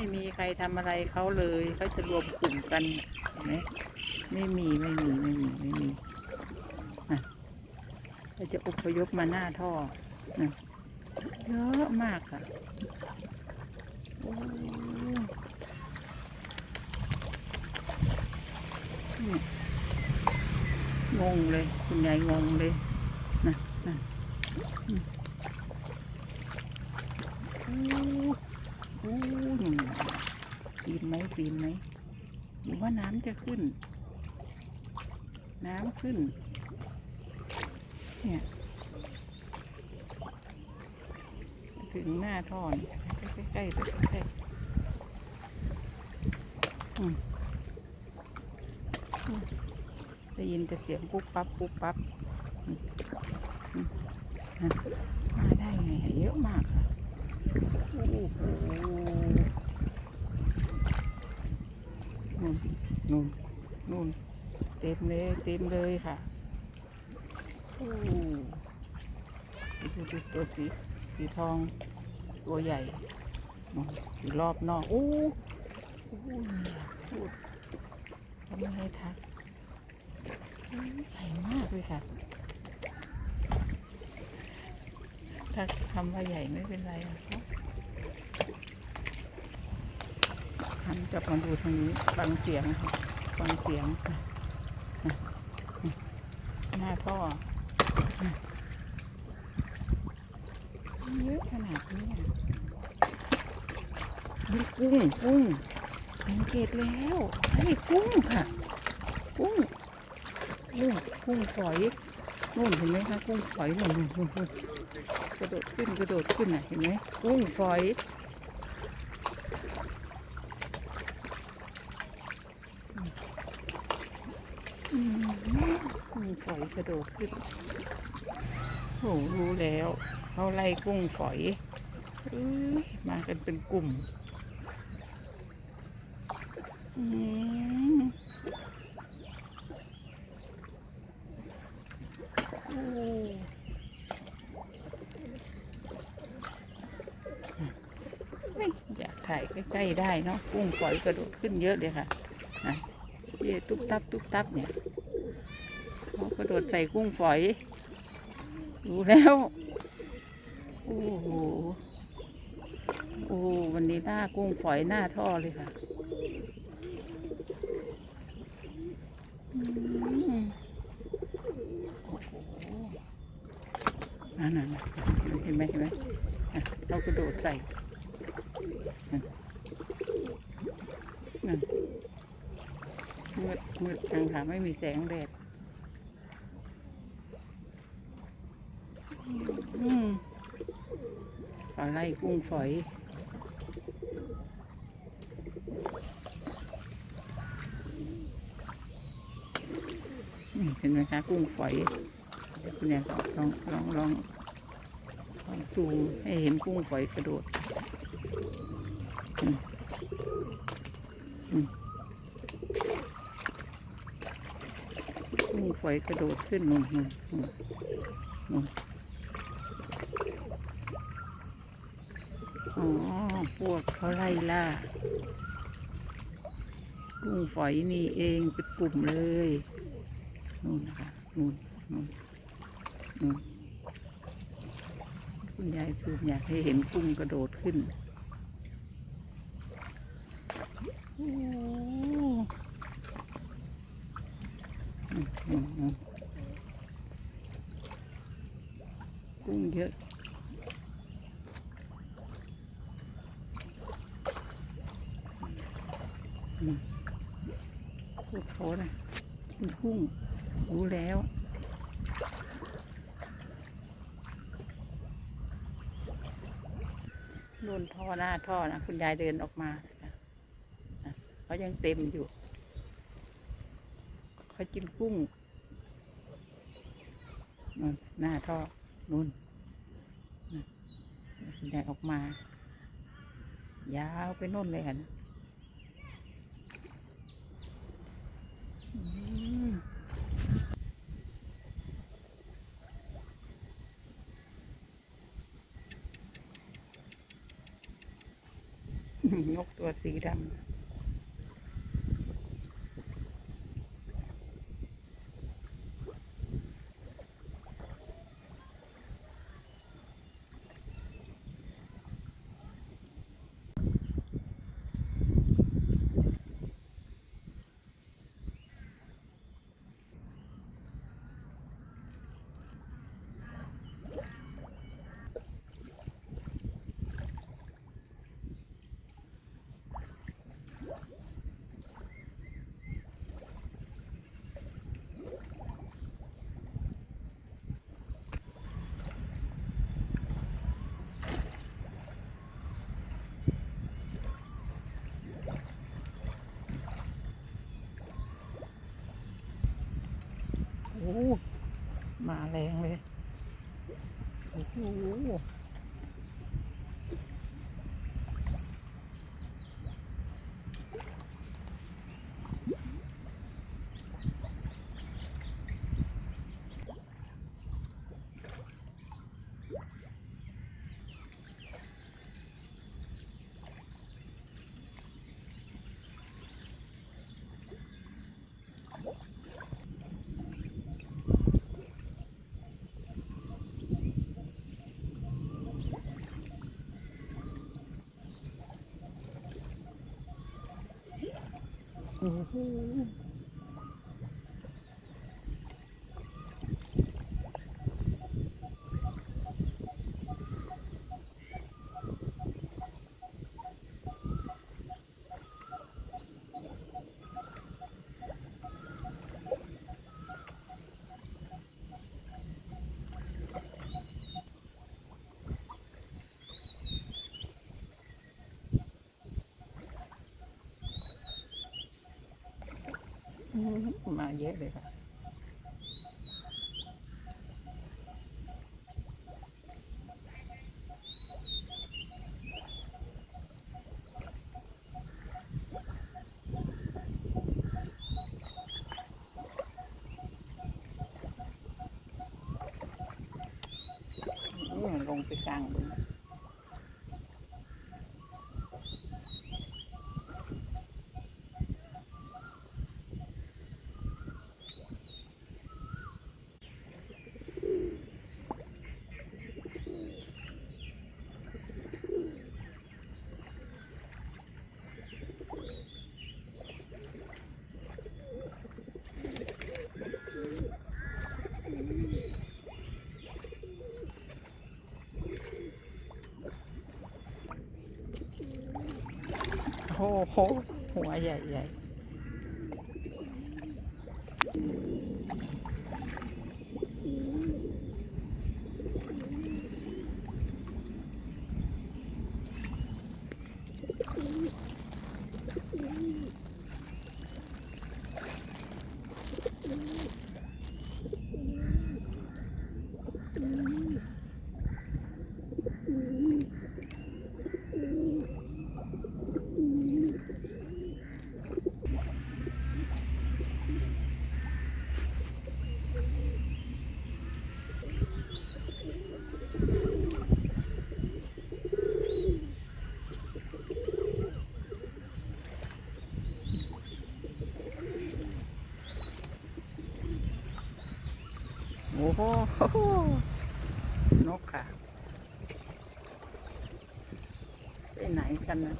ไม่มีใครทำอะไรเขาเลยเขาจะรวมกลุ่มกันเห็นไหมไม่มีไม่มีไม่มีไม่มีอะเราจะอพยพมาหน้าท่อนะเยอะมากค่ะงงเลย คุณยายงงเลยนะนะอืมโอ้โอ้หูปีนไหมปีนไหมหรือว่าน้ำจะขึ้น น้ำขึ้น เนี่ย ถึงหน้าท่อนใกล้ๆใกล้ๆอืมอืมได้ยินแต่เสียงปุ๊บปั๊บปุ๊บปั๊บมาได้ไงเยอะมากค่ะ นู่นนู่นนู่นเต็มเลยเต็มเลยค่ะโอ้ดูดูตัวสีสีทองตัวใหญ่นู่นอยู่รอบนอกโอ้โหพูดทำไมทักใหญ่มากเลยค่ะ ถ้าทำว่าใหญ่ไม่เป็นไรครับหันกลับมาดูทางนี้ฟังเสียงค่ะฟังเสียงค่ะหน้าก็เยอะขนาดนี้นี่กุ้งกุ้งสังเกตแล้วนี่กุ้งค่ะ กุ้งกุ้งกุ้งฝอยนู่นเห็นไหมคะกุ้งฝอยนู่นนู่นนู่นนู่น กระโดดขึ้นกระโดดขึ้นน่ะเห็นไหมกุ้งฝอยกุ้งฝอยกระโดดขึ้นโหรู้แล้วเขาไล่กุ้งฝอยเอ้ยมากันเป็นกลุ่ม อืมโอ้ไม่อยากถ่าย ใกล้ๆได้เนาะกุ้งฝอยกระโดดขึ้นเยอะเลยค่ะนะเย่ตุ๊บตับตุ๊บตับเนี่ยเขากระโดดใส่กุ้งฝอยดูแล้วโอ้โหโอ้วันนี้หน้ากุ้งฝอยหน้าท่อเลยค่ะอืมโอ้โหนั่นน่ะเห็นไหมเห็นไหมอะเรากระโดดใส่ มืดมืดจังค่ะไม่มีแสงแดดอืมปลาไหลกุ้งฝอย เห็นไหมคะ กุ้งฝอย เดี๋ยวคุณเนี่ยลองลองลองลองซูมให้เห็นกุ้งฝอยกระโดด กุ้งฝอยกระโดดขึ้นนู่นนู่นนู่นนู่นอ๋อ พวกเขาไล่ล่า กุ้งฝอยนี่เองเป็นกลุ่มเลยนู่นนะคะนู่นนู่นนู่นคุณยายซูมอยากให้เห็นกุ้งกระโดดขึ้นโอ้อืมอืมอืม กุ้งเยอะอืมพวกเขานะกินกุ้งรู้แล้วโดนท่อหน้าท่อนะ คุณยายเดินออกมา ยังเต็มอยู่เขากินกุ้งนู่นหน้าท่อนู่นนะคุณยายออกมา ยาวไปโน่นเลยค่ะนะอืมนกตัวสีดำ มาแรงเลย โอ้โห โอ้โหอื มมาเยอะเลยค่ะนี่มันลงไปกลางเลย โอ้โห หัวใหญ่ใหญ่โอ้โห นกค่ะ ไปไหนกันนะ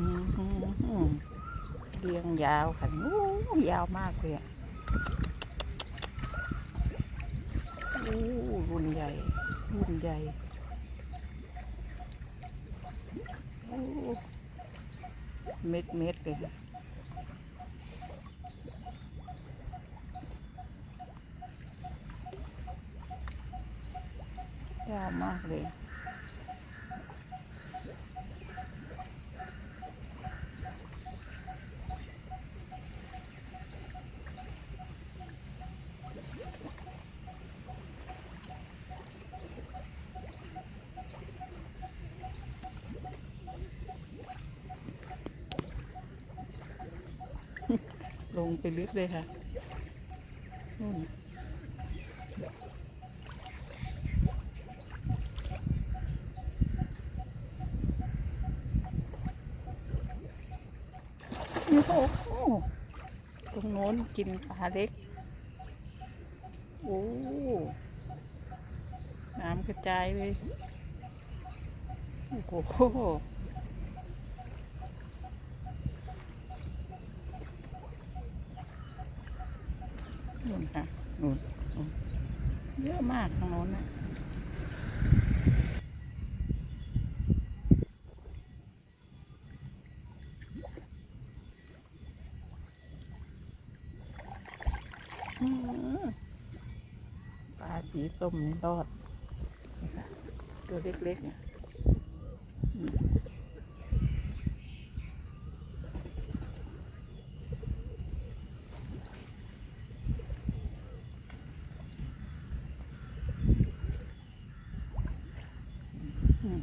อืมอืมอืมเรียงยาวค่ะโอ้ยาวมากเลยอะโอ้รุ่นใหญ่รุ่นใหญ่โอ้เม็ดเม็ดเลยยาวมากเลย ล งไปลึกเลยค่ะนู่นโอ้โหตรงโน้นกินปลาเล็ก โอ้ น้ำกระจายเลย โอ้โห นู่นค่ะ นู่นเยอะมากทางโน้นนะปลาสีส้มนี่รอด ตัวเล็กๆเนี่ยอืมอืม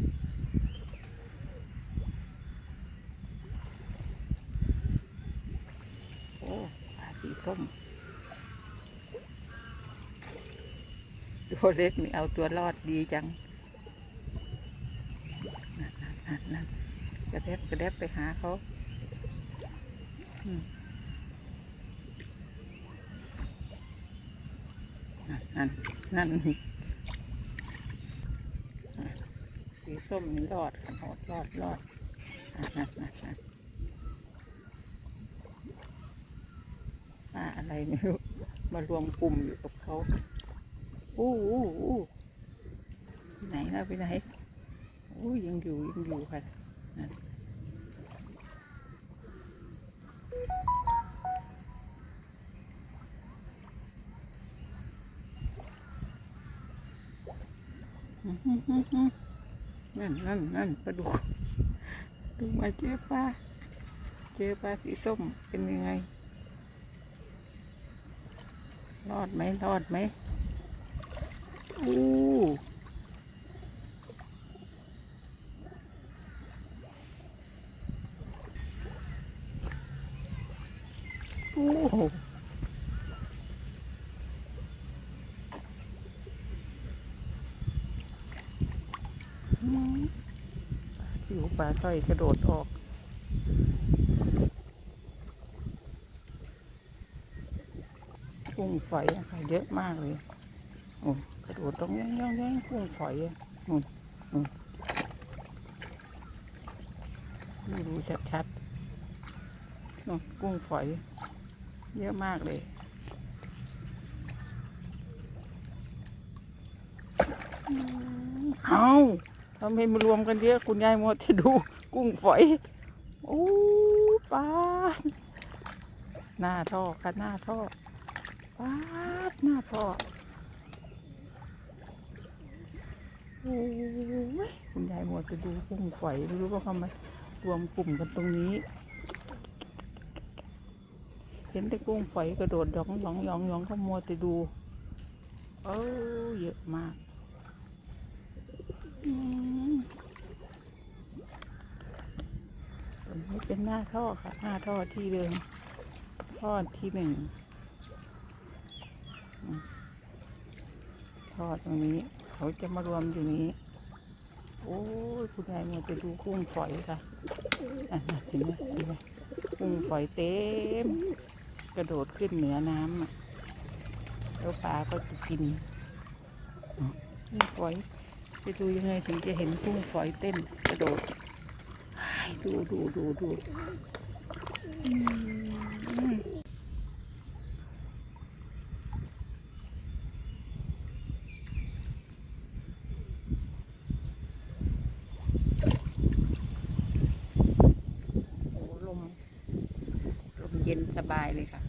โอ้ปลาสีส้ม ตัวเล็กนี่เอาตัวรอดดีจังนั่นกระเด็บกระเด็บไปหาเขานั่นนั่นสีส้มนี่รอดค่ะรอดรอดรอดปลาอะไรไม่รู้มารวมกลุ่มอยู่กับเขา อู้อู้อู้ไหนแล้วไปไหนอู้ยังอยู่ยังอยู่ค่ะนั่นนั่นนั่นนั่นปลาดุกดูมาเจอปลาเจอปลาสีส้มเป็นยังไง รอดไหมรอดไหม อู้อู้อืมปลาสิวปลาสร้อยกระโดดออกกุ้งฝอยอะค่ะเยอะมากเลย กระโดดตรงย่งย่งย่งกุ้งฝอยอะนู่นดูชัดๆนู่นกุ้งฝอย เยอะมากเลยเอาทำไมมารวมกันเยอะคุณยายมัวที่ดูกุ้งฝอย โอ้ปลาดหน้าท่อค่ะหน้าท่อปลาดหน้าท่อ โอ้ย คุณยายมัวจะดูกุ้งฝอยไม่รู้ว่าเขามารวมกลุ่มกันตรงนี้ เห็นแต่กุ้งฝอยกระโดดหยองหยองหยองหยองเขามัวจะดูเออเยอะมากตรงนี้เป็นหน้าท่อค่ะ หน้าท่อที่เดิมท่อที่หนึ่งท่อตรงนี้ เขาจะมารวมอยู่นี้ โอ้ยคุณยายมัวจะดูกุ้งฝอยค่ะอะเห็นไหมเห็นไหมกุ้งฝอยเต็ม กระโดดขึ้นเหนือน้ำอะแล้วปลาก็จะกินกุ้งฝอยจะดูยังไงถึงจะเห็นกุ้งฝอยเต้นกระโดดดูดูดูดูอืมโอ้ลม ลมเย็ นสบายเลยค่ะ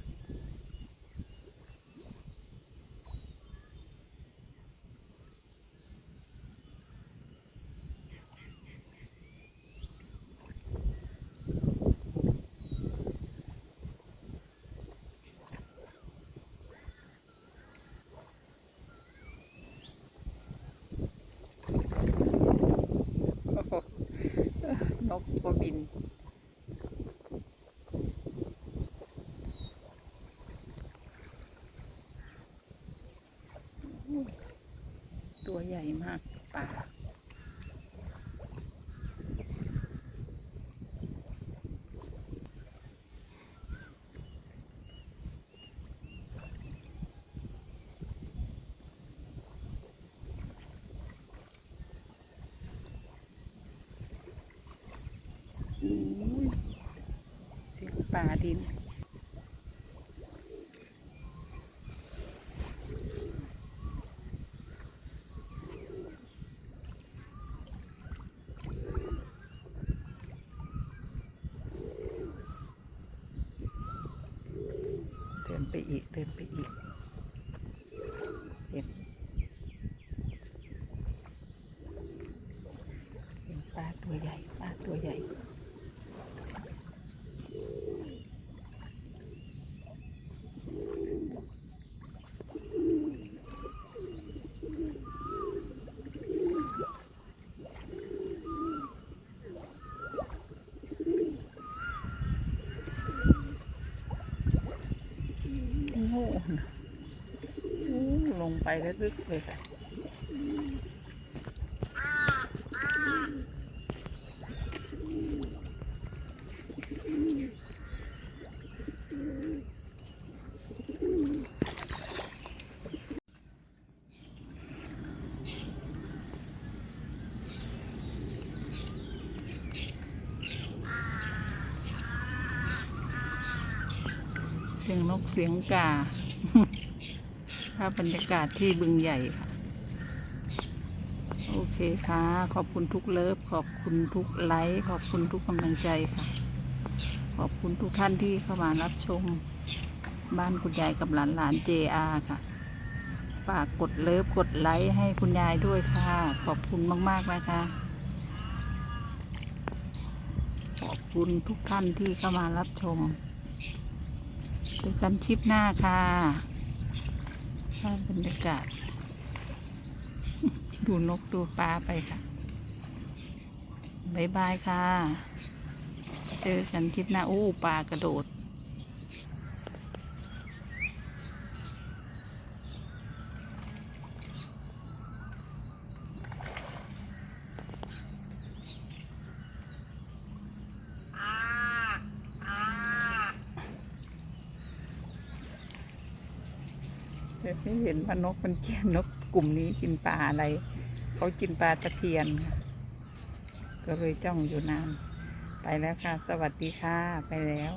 โอ้โหนกก็บิน ญ่มากป่าอุ้ยเสียงป่าดิน เดินไปอีก เดินไปอีก เห็นเห็นปลาตัวใหญ่ ปลาตัวใหญ่ โอ้โหโอ้ลง ไปแล้วลึกเลยค่ะเสียงนกเสียงกา ภาพบรรยากาศที่บึงใหญ่ค่ะ โอเคค่ะ ขอบคุณทุกเลิฟ ขอบคุณทุกไลค์ ขอบคุณทุกกำลังใจค่ะ ขอบคุณทุกท่านที่เข้ามารับชมบ้านคุณยายกับหลานหลาน JR ค่ะ ฝากกดเลิฟ กดไลค์ให้คุณยายด้วยค่ะ ขอบคุณมาก ๆ นะคะ ขอบคุณทุกท่านที่เข้ามารับชมเจอกันคลิปหน้าค่ะาพบรรยากาศ ดูนกดูปลาไปค่ะบ๊ายบายค่ะ เจอกันคลิปหน้า อู้ปลากระโดด ไม่เห็นว่านกมันเกินนกกลุ่มนี้กินปลาอะไร เขากินปลาตะเพียน ก็เลยจ้องอยู่นาน ไปแล้วค่ะ สวัสดีค่ะ ไปแล้ว